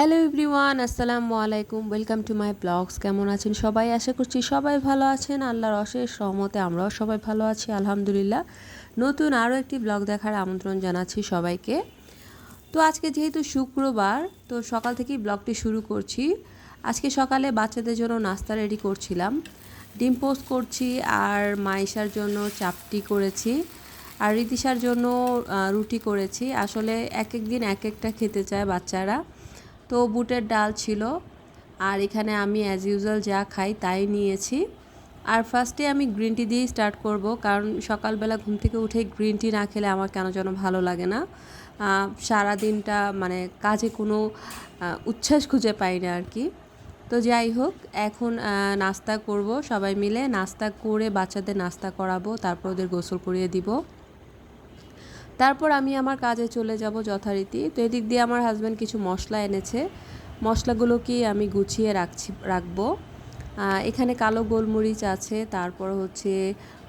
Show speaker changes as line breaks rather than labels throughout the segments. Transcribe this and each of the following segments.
Hello everyone, আসসালামু আলাইকুম। Welcome to my blogs. কেমন আছেন সবাই? আশা করছি সবাই ভালো আছেন। আল্লাহর অশেষ সহমতে আমরাও সবাই ভালো আছি, আলহামদুলিল্লাহ। নতুন আরও একটি ব্লগ দেখার আমন্ত্রণ জানাচ্ছি সবাইকে। তো আজকে যেহেতু শুক্রবার, তো সকাল থেকেই ব্লগটি শুরু করছি। আজকে সকালে বাচ্চাদের জন্য নাস্তা রেডি করছিলাম। ডিম পোস্ট করছি আর মাইশার জন্য চাপটি করেছি। আর রীতিশার জন্য রুটি করেছি। আসলে এক এক দিন এক একটা খেতে চায় বাচ্চারা। তো বুটের ডাল ছিল। আর এখানে আমি অ্যাজ ইউজুয়াল যা খাই তাই নিয়েছি। আর ফার্স্টে আমি গ্রিন টি দিয়েই স্টার্ট করব, কারণ সকালবেলা ঘুম থেকে উঠে গ্রিন টি না খেলে আমার কেন যেন ভালো লাগে না। সারা দিনটা মানে কাজে কোনো উচ্ছ্বাস খুঁজে পাই না আর কি। তো যাই হোক, এখন নাস্তা করব সবাই মিলে। নাস্তা করে বাচ্চাদের নাস্তা করাবো, তারপর ওদের গোসল করিয়ে দিব। তারপর আমি আমার কাজে চলে যাব যথারীতি। তো এদিক দিয়ে আমার হাজব্যান্ড কিছু মশলা এনেছে। মশলাগুলোকে আমি গুছিয়ে রাখছি, রাখব। এখানে কালো গোলমরিচ আছে, তারপর হচ্ছে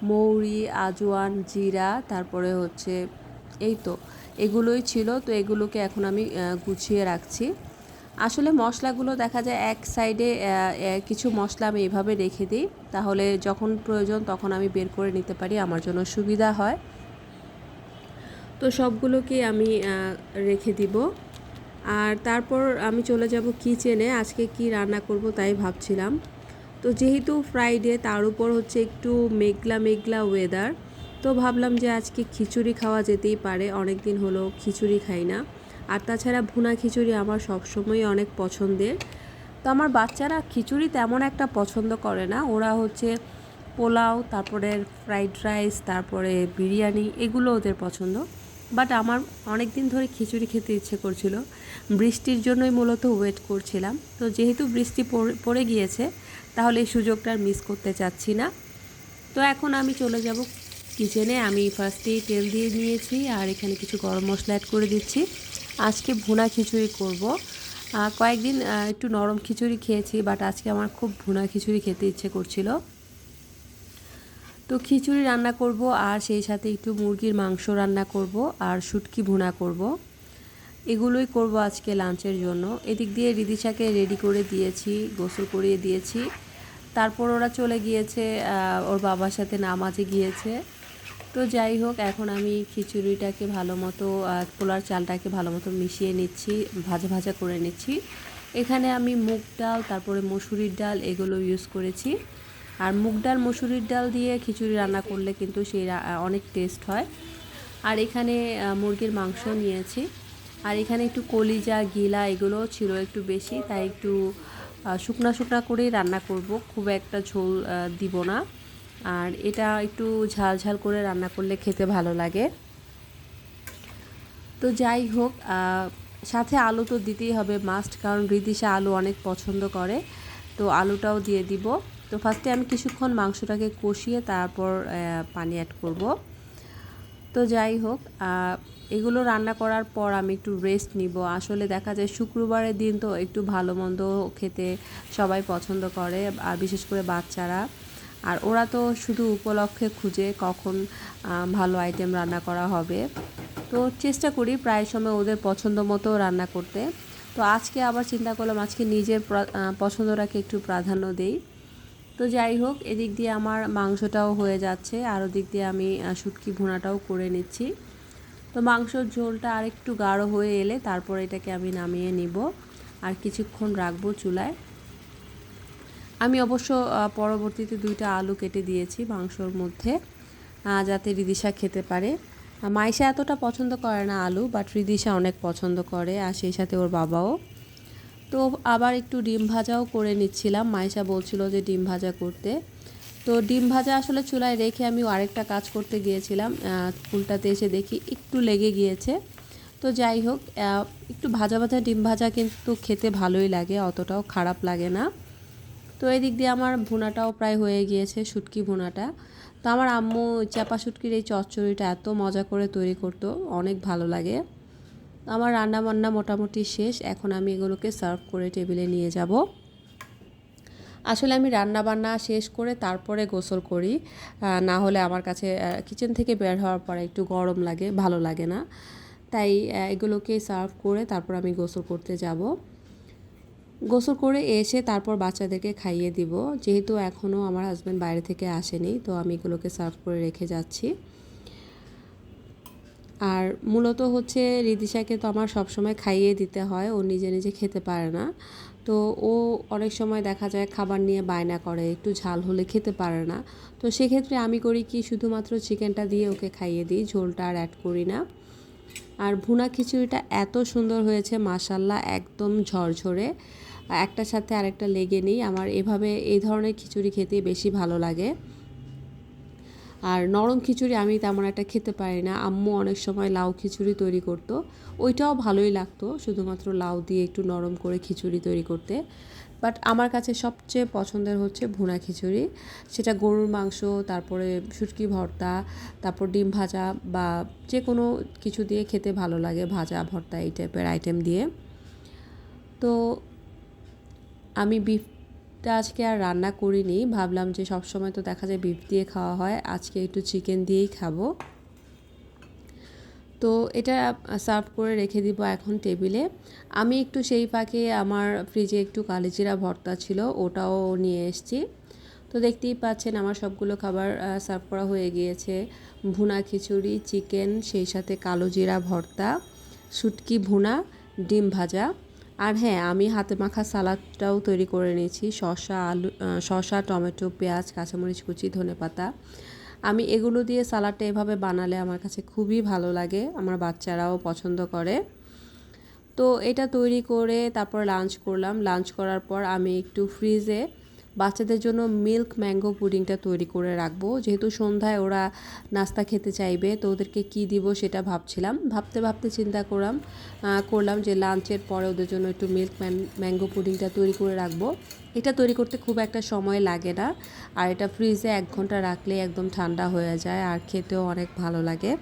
মৌরি, আজওয়ান, জিরা, তারপরে হচ্ছে এই তো, এগুলোই ছিল। তো এগুলোকে এখন আমি গুছিয়ে রাখছি। আসলে মশলাগুলো দেখা যায় এক সাইডে কিছু মশলা আমি এভাবে রেখে দিই। তাহলে যখন প্রয়োজন তখন আমি বের করে নিতে পারি, আমার জন্য সুবিধা হয়। তো সবগুলোকে আমি রেখে দিব। আর তারপর আমি চলে যাব কিচেনে। আজকে কি রান্না করব তাই ভাবছিলাম। তো যেহেতু ফ্রাইডে তার উপর হচ্ছে একটু মেঘলা মেঘলা ওয়েদার তো ভাবলাম যে আজকে খিচুড়ি খাওয়া যেতেই পারে। অনেক দিন হলো খিচুড়ি খাই না। আর তাছাড়া ভুনা খিচুড়ি আমার সবসময় অনেক পছন্দের। তো আমার বাচ্চারা খিচুড়ি তেমন একটা পছন্দ করে না। ওরা হচ্ছে পোলাও, তারপরে ফ্রাইড রাইস তারপরে বিরিয়ানি, এগুলো ওদের পছন্দ। বাট আমার অনেক দিন ধরে খিচুড়ি খেতে ইচ্ছে করছিল। বৃষ্টির জন্যই মূলত ওয়েট করছিলাম। তো যেহেতু বৃষ্টি পড়ে গিয়েছে, তাহলে এই সুযোগটা মিস করতে চাচ্ছি না। তো এখন আমি চলে যাব কিচেনে আমি ফার্স্টেই তেল দিয়ে নিয়েছি আর এখানে কিছু গরম মশলা অ্যাড করে দিচ্ছি। আজকে ভুনা খিচুড়ি করব। কয়েকদিন একটু নরম খিচুড়ি খেয়েছি বাট আজকে আমার খুব ভুনা খিচুড়ি খেতে ইচ্ছে করছিল। তো খিচুড়ি রান্না করব আর সেই সাথে একটু মুরগির মাংস রান্না করব আর শুটকি ভুনা করব। এগুলোই করব আজকে লাঞ্চের জন্য। এদিক দিয়ে রিদিশাকে রেডি করে দিয়েছি, গোসল করিয়ে দিয়েছি। তারপর ওরা চলে গিয়েছে ওর বাবার সাথে নামাজে গিয়েছে। তো যাই হোক, এখন আমি খিচুড়িটাকে ভালো মতো পোলার চালটাকে ভালো মতো মিশিয়ে নিচ্ছি, ভাজা ভাজা করে নিচ্ছি। এখানে আমি মুগ ডাল, তারপরে মসুরির ডাল এগুলো ইউজ করেছি। আর মুগ ডাল, মসুরির ডাল দিয়ে খিচুড়ি রান্না করলে কিন্তু সেই অনেক টেস্ট হয়। আর এখানে মুরগির মাংস নিয়েছি। আর এখানে একটু কলিজা, গিলা এগুলো ছিল একটু বেশি, তাই একটু শুকনা শুকনা করেই রান্না করব। খুব একটা ঝোল দিব না। আর এটা একটু ঝাল ঝাল করে রান্না করলে খেতে ভালো লাগে। তো যাই হোক সাথে আলু তো দিতেই হবে মাস্ট, কারণ রিদিশা আলু অনেক পছন্দ করে। তো আলুটাও দিয়ে দিব। তো ফার্স্টে আমি কিছুক্ষণ মাংসটাকে কষিয়ে তারপর পানি অ্যাড করব। তো যাই হোক এগুলো রান্না করার পর আমি একটু রেস্ট নিব। আসলে দেখা যায় শুক্রবারের দিন তো একটু ভালো মন্দ খেতে সবাই পছন্দ করে আর বিশেষ করে বাচ্চারা। আর ওরা তো শুধু উপলক্ষে খুঁজে কখন ভালো আইটেম রান্না করা হবে। তো চেষ্টা করি প্রায় সময় ওদের পছন্দ মতো রান্না করতে। তো আজকে আবার চিন্তা করলাম, আজকে নিজের পছন্দটাকে একটু প্রাধান্য দেই। তো যাই হোক, এদিক দিয়ে আমার মাংসটাও হয়ে যাচ্ছে, আর ওদিক দিয়ে আমি শুটকি ভুনাটাও করে নিচ্ছি। তো মাংসর ঝোলটা আরেকটু গাঢ় হয়ে এলে তারপর এটাকে আমি নামিয়ে নিব, আর কিছুক্ষণ রাখব চুলায়। আমি অবশ্য পরবর্তীতে দুইটা আলু কেটে দিয়েছি মাংসর মধ্যে যাতে রিদিশা খেতে পারে। মাইশা এতটা পছন্দ করে না আলু বাট রিদিশা অনেক পছন্দ করে, আর সেই সাথে ওর বাবাও। তো আবার একটু ডিম ভাজাও করে নিচ্ছিলাম। মাইশা বলছিল যে ডিম ভাজা করতে। তো ডিম ভাজা আসলে চুলায় রেখে আমি আরেকটা কাজ করতে গিয়েছিলাম। ফুলটাতে এসে দেখি একটু লেগে গিয়েছে। তো যাই হোক একটু ভাজা ভাজা ডিম ভাজা কিন্তু খেতে ভালোই লাগে, অতটাও খারাপ লাগে না। তো এদিক দিয়ে আমার ভুনাটাও প্রায় হয়ে গিয়েছে, শুটকি ভুনাটা। তো আমার আম্মু চাপা শুটকির এই চচ্চড়িটা এত মজা করে তৈরি করতো, অনেক ভালো লাগে। আমার রান্না বান্না মোটামুটি শেষ। এখন আমি এগুলোকে সার্ভ করে টেবিলে নিয়ে যাব। আসলে আমি রান্না বান্না শেষ করে তারপরে গোসল করি। না হলে আমার কাছে কিচেন থেকে বের হওয়ার পরে একটু গরম লাগে, ভালো লাগে না। তাই এগুলোকে সার্ভ করে তারপর আমি গোসল করতে যাব। গোসল করে এসে তারপর বাচ্চাদেরকে খাইয়ে দিব। যেহেতু এখনও আমার হাজব্যান্ড বাইরে থেকে আসেনি, তো আমি এগুলোকে সার্ভ করে রেখে যাচ্ছি। আর মূলত হচ্ছে রিদিশাকে তো আমার সবসময় খাইয়ে দিতে হয়, ও নিজে নিজে খেতে পারে না। তো ও অনেক সময় দেখা যায় খাবার নিয়ে বায়না করে, একটু ঝাল হলে খেতে পারে না। তো সেক্ষেত্রে আমি করি কি, শুধুমাত্র চিকেনটা দিয়ে ওকে খাইয়ে দিই, ঝোলটা আর অ্যাড করি না। আর ভুনা খিচুড়িটা এত সুন্দর হয়েছে মাসাল্লাহ একদম ঝরঝরে। একটার সাথে আরেকটা লেগে নেই, আমার এভাবে এই ধরনের খিচুড়ি খেতে বেশি ভালো লাগে। আর নরম খিচুড়ি আমি তেমন একটা খেতে পারি না। আম্মু অনেক সময় লাউ খিচুড়ি তৈরি করতো। ওইটাও ভালোই লাগতো, শুধুমাত্র লাউ দিয়ে একটু নরম করে খিচুড়ি তৈরি করতে। বাট আমার কাছে সবচেয়ে পছন্দের হচ্ছে ভুনা খিচুড়ি। সেটা গরুর মাংস, তারপরে শুটকি ভর্তা, তারপর ডিম ভাজা বা যে কোনো কিছু দিয়ে খেতে ভালো লাগে, ভাজা, ভর্তা এই টাইপের আইটেম দিয়ে। তো আমি বিফটা আজকে আর রান্না করিনি। ভাবলাম যে সব সময় তো দেখা যায় বিফ দিয়ে খাওয়া হয়। আজকে একটু চিকেন দিয়েই খাব। তো এটা সার্ভ করে রেখে দিব এখন টেবিলে আমি একটু সেই ফাঁকে আমার ফ্রিজে একটু কালিজিরা ভর্তা ছিল, ওটাও নিয়ে এসেছি। তো দেখতেই পাচ্ছেন আমার সবগুলো খাবার সার্ভ করা হয়ে গিয়েছে। ভুনা খিচুড়ি চিকেন সেই সাথে কালো জিরা ভর্তা, শুটকি ভুনা, ডিম ভাজা। আর হ্যাঁ আমি হাতে মাখা সালাদটাও তৈরি করে নিয়েছি। শসা, আলু শসা, টমেটো, পেঁয়াজ, কাঁচামরিচ কুচি, ধনে পাতা। আমি এগুলো দিয়ে সালাডটা এভাবে বানালে আমার কাছে খুবই ভালো লাগে, আমার বাচ্চারাও পছন্দ করে। তো এটা তৈরি করে তারপর লাঞ্চ করলাম। লাঞ্চ করার পর আমি একটু ফ্রিজে বাচ্চাদের জন্য মিল্ক ম্যাঙ্গো পুডিংটা তৈরি করে রাখব। যেহেতু সন্ধ্যায় ওরা নাস্তা খেতে চাইবে, তো ওদেরকে কী দিব সেটা ভাবছিলাম। ভাবতে ভাবতে চিন্তা করলাম করলাম যে লাঞ্চের পরে ওদের জন্য একটু মিল্ক ম্যাঙ্গো পুডিংটা তৈরি করে রাখব। এটা তৈরি করতে খুব একটা সময় লাগে না, আর এটা ফ্রিজে এক ঘণ্টা রাখলে একদম ঠান্ডা হয়ে যায় আর খেতেও অনেক ভালো লাগে।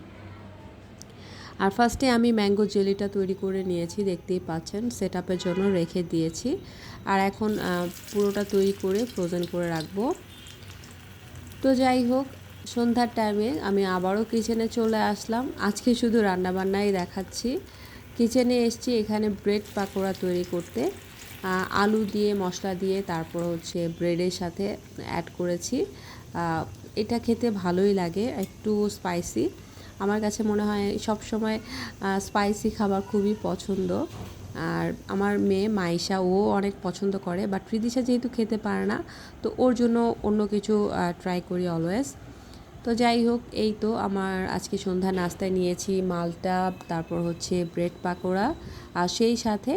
আর ফার্স্টে আমি ম্যাঙ্গো জেলিটা তৈরি করে নিয়েছি, দেখতেই পাচ্ছেন সেট জন্য রেখে দিয়েছি। আর এখন পুরোটা তৈরি করে ফ্রোজেন করে রাখব। তো যাই হোক, সন্ধ্যার টাইমে আমি আবারও কিচেনে চলে আসলাম। আজকে শুধু রান্নাবান্নাই দেখাচ্ছি। কিচেনে এসছি এখানে ব্রেড পাকোড়া তৈরি করতে। আলু দিয়ে, মশলা দিয়ে, তারপর হচ্ছে ব্রেডের সাথে অ্যাড করেছি। এটা খেতে ভালোই লাগে, একটু স্পাইসি আমার কাছে মনে হয় সব সময় স্পাইসি খাবার খুবই পছন্দ। আর আমার মেয়ে মাইশা ও অনেক পছন্দ করে বাট রিদিশা যেহেতু খেতে পারে না, তো ওর জন্য অন্য কিছু ট্রাই করি অলওয়েজ তো যাই হোক, এই তো আমার আজকে সন্ধ্যা নাস্তায় নিয়েছি মালটা, তারপর হচ্ছে ব্রেড পাকোড়া, আর সেই সাথে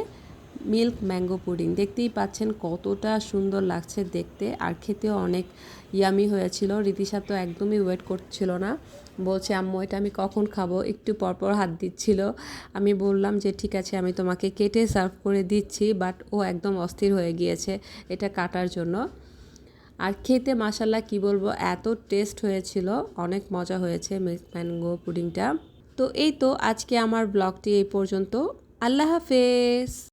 মিল্ক ম্যাঙ্গো পুডিং। দেখতেই পাচ্ছেন কতটা সুন্দর লাগছে দেখতে। আর খেতেও অনেক ইয়ামি হয়েছিল। রীতিশা তো একদমই ওয়েট করছিল না। বলছে, আম্মু, এটা আমি কখন খাব? একটু পরপর হাত দিচ্ছিল। আমি বললাম যে, ঠিক আছে, আমি তোমাকে কেটে সার্ভ করে দিচ্ছি। বাট ও একদম অস্থির হয়ে গিয়েছে এটা কাটার জন্য। আর খেতে মাসাল্লাহ কি বলব, এত টেস্ট হয়েছিল। অনেক মজা হয়েছে মিল্ক ম্যাঙ্গো পুডিংটা। তো এই তো আজকে আমার ব্লগটি এই পর্যন্ত। আল্লাহ হাফেজ।